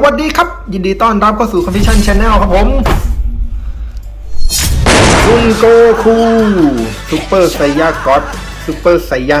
สวัสดีครับ ยินดีต้อนรับเข้าสู่คอมพิชชั่นชาแนลครับผมซุงโกคูซูเปอร์ไซยาก็อดซูเปอร์ไซยา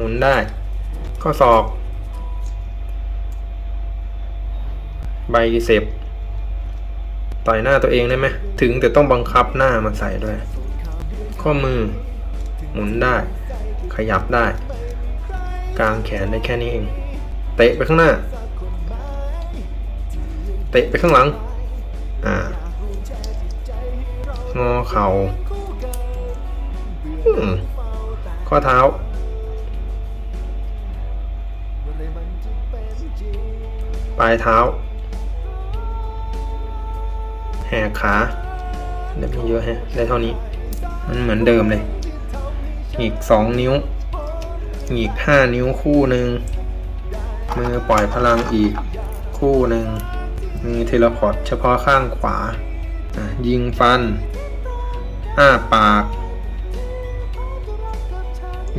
หมุนได้ ข้อศอก ใบเสพต่อยหน้าตัวเองได้ไหมถึงแต่ต้องบังคับหน้ามาใส่ด้วย ข้อมือ หมุนได้ ขยับได้กางแขนได้แค่นี้เอง เตะไปข้างหน้า เตะไปข้างหลัง อ่างอเข่าข้อเท้า ปลายเท้า แหกขาได้ไม่เยอะฮะได้เท่านี้ มันเหมือนเดิมเลยอีกสองนิ้วอีกห้านิ้วคู่หนึ่งมือปล่อยพลังอีกคู่หนึ่งมีเทเลพอร์ตเฉพาะข้างขวา ยิงฟัน อ้าปาก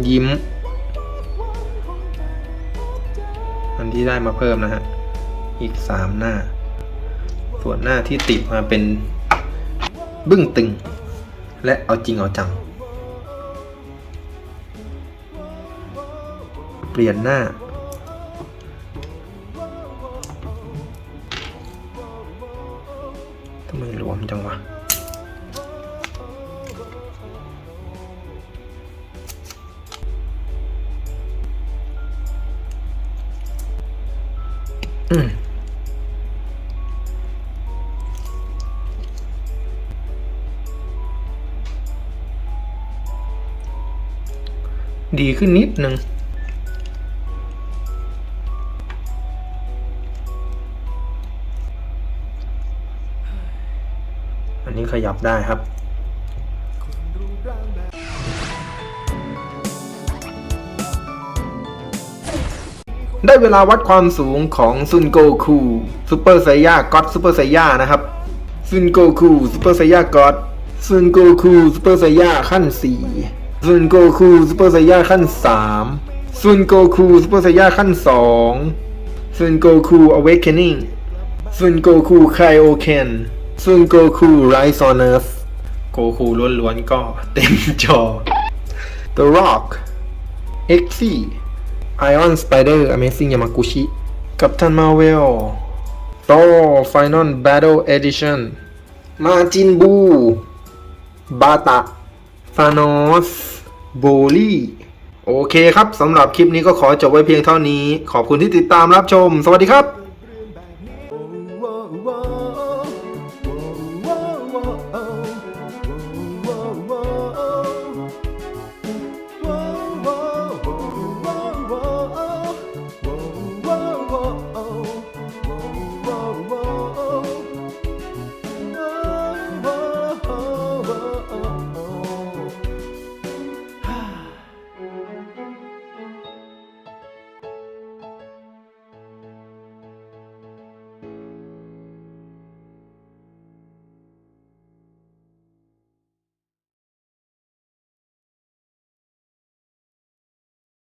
ยิ้ม อันที่ได้มาเพิ่มนะฮะ อีกสามหน้า ส่วนหน้าที่ติดมาเป็นบึ้งตึง และเอาจริงเอาจัง เปลี่ยนหน้า ทำไมหลวมจังวะอืม ดีขึ้นนิดหนึ่งอันนี้ขยับได้ครับได้เวลาวัดความสูงของซุนโกคูซูเปอร์ไซย่าก็อดซูเปอร์ไซย่านะครับซุนโกคูซูเปอร์ไซย่าก็อดซุนโกคูซูเปอร์ไซย่าขั้นสี่ ซุนโกคูซูเปอร์ไซย่าขั้นสามซุนโกคูซูเปอร์ไซย่าขั้นสองซุนโกคู awakening ซุนโกคูไคโอเคนซุนโกคูไรซอนเอิร์ธโกคูล้วนๆก็เต็มจอ The Rock x c Iron Spider Amazing Yamaguchi กับทันมาเวล Thor Final Battle Edition มาจินบู บาตะ ฟานอสโบลี่โอเคครับสำหรับคลิปนี้ก็ขอจบไว้เพียงเท่านี้ ขอบคุณที่ติดตามรับชม สวัสดีครับ